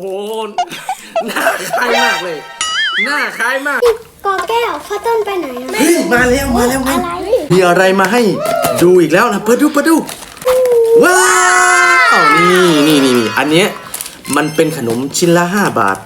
โหหน้าคล้ายมากเลย หน้าคล้ายมากกอแก้วพ่อต้นไปไหนอะเฮ้ยมาแล้วมาแล้วมาอะไรมีอะไรมาให้ดูอีกแล้วนะเปิดดูเปิดดูว้าวนี่นี่นี่นี่อันเนี้ยมันเป็นขนมชิ้นละห้าบาท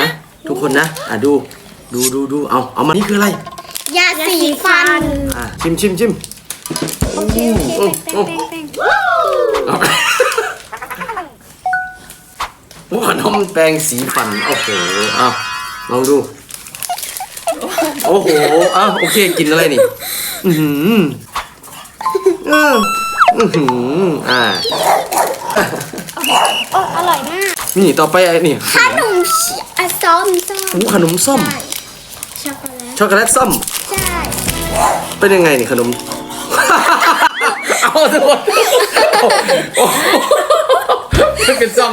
นะทุกคนนะอะดูดูดูดูเอาเอามานี่คืออะไรยาสีฟันอะชิมชิมชิมโอเคโอเคโอ้ แป้ง โอ้ แป้งแป้ง เอาไปโอ้ ขนมแปรงสีฟัน โอ้โหเอาลองดู โอ้โหเอาโอเค กินอะไรนี่ อือหือเอออือหืออ่า โอ้อร่อยมากนี่ต่อไปไอ้นี่ขนมอะส้มส้มหูขนมส้ม ใช่ช็อกโกแลตช็อกโกแลตส้ม ใช่เป็นยังไงนี่ขนม เอาทุกคนโอ้โหไม่เป็นส้ม